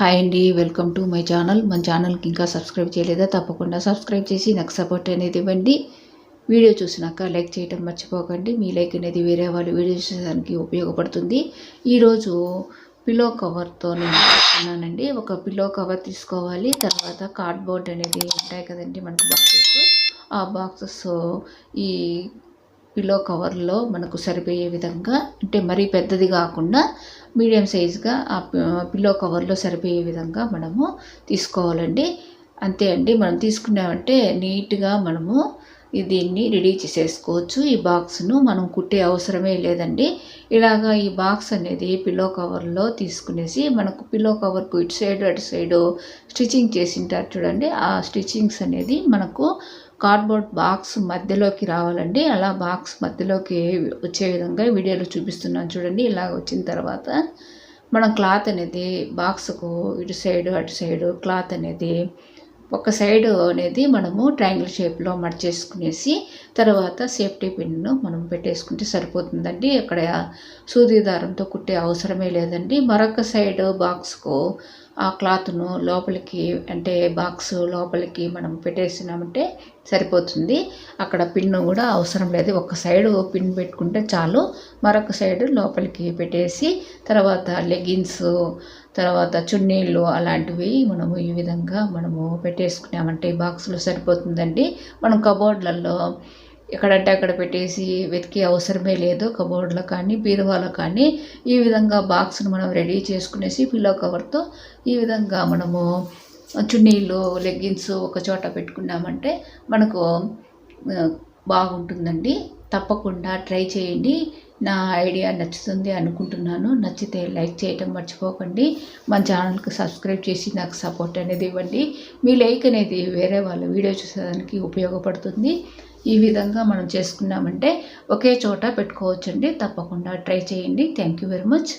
Hi అండి welcome to my channel మన ఛానల్కి ఇంకా సబ్స్క్రైబ్ చేయలేదా? తప్పకుండా సబ్స్క్రైబ్ చేసి నాకు సపోర్ట్ అనేది ఇవ్వండి. వీడియో చూసినాక లైక్ చేయడం మర్చిపోకండి. మీ లైక్ అనేది వేరే వాళ్ళు వీడియో చూసేదానికి ఉపయోగపడుతుంది. ఈరోజు పిల్లో కవర్తో నేను ఉన్నానండి ఒక పిల్లో కవర్ తీసుకోవాలి. తర్వాత కార్డ్బోర్డ్ అనేది ఉంటాయి కదండి మనకు బాక్సెస్ ఆ బాక్సెస్ ఈ పిల్లో కవర్లో మనకు సరిపోయే విధంగా అంటే మరీ పెద్దది కాకుండా మీడియం సైజుగా ఆ పిల్లో కవర్లో సరిపోయే విధంగా మనము తీసుకోవాలండి. అంతే అండి. మనం తీసుకున్నామంటే నీట్గా మనము దీన్ని రెడీ చేసేసుకోవచ్చు. ఈ బాక్స్ను మనం కుట్టే అవసరమే లేదండి. ఇలాగా ఈ బాక్స్ అనేది పిల్లో కవర్లో తీసుకునేసి మనకు పిల్లో కవర్కు ఇటు సైడ్ అటు సైడు స్టిచ్చింగ్ చేసింటారు చూడండి. ఆ స్టిచ్చింగ్స్ అనేది మనకు కార్డ్బోర్డ్ బాక్స్ మధ్యలోకి రావాలండి. అలా బాక్స్ మధ్యలోకి వచ్చే విధంగా వీడియోలో చూపిస్తున్నాను చూడండి. ఇలా వచ్చిన తర్వాత మనం క్లాత్ అనేది బాక్స్కు ఇటు సైడు అటు సైడు క్లాత్ అనేది ఒక సైడ్ అనేది మనము ట్రయాంగిల్ షేప్లో మడిచేసుకునేసి తర్వాత సేఫ్టీ పిన్ను మనం పెట్టేసుకుంటే సరిపోతుందండి. అక్కడ సూది దారంతో కుట్టే అవసరమే లేదండి. మరొక సైడ్ బాక్స్కు ఆ క్లాత్ను లోపలికి అంటే బాక్స్ లోపలికి మనం పెట్టేసినామంటే సరిపోతుంది. అక్కడ పిన్ను కూడా అవసరం లేదు. ఒక సైడ్ పిన్ పెట్టుకుంటే చాలు. మరొక సైడ్ లోపలికి పెట్టేసి తర్వాత లెగిన్స్ తర్వాత చున్నీళ్ళు అలాంటివి మనము ఈ విధంగా మనము పెట్టేసుకున్నామంటే బాక్స్లో సరిపోతుందండి. మనం కబోర్డ్లలో ఎక్కడంటే అక్కడ పెట్టేసి వెతికే అవసరమే లేదు కబోర్డ్లో కానీ బీరువాలో కానీ. ఈ విధంగా బాక్స్ను మనం రెడీ చేసుకునేసి పిల్లో కవర్తో ఈ విధంగా మనము చున్నీళ్ళు లెగ్గిన్స్ ఒక చోట పెట్టుకున్నామంటే మనకు బాగుంటుందండి. తప్పకుండా ట్రై చేయండి. నా ఐడియా నచ్చుతుంది అనుకుంటున్నాను. నచ్చితే లైక్ చేయటం మర్చిపోకండి. మన ఛానల్కి సబ్స్క్రైబ్ చేసి నాకు సపోర్ట్ అనేది ఇవ్వండి. మీ లైక్ అనేది వేరే వాళ్ళ వీడియో చూసేదానికి ఉపయోగపడుతుంది. ఈ విధంగా మనం చేసుకున్నామంటే ఒకే చోట పెట్టుకోవచ్చండి. తప్పకుండా ట్రై చేయండి. Thank you very much.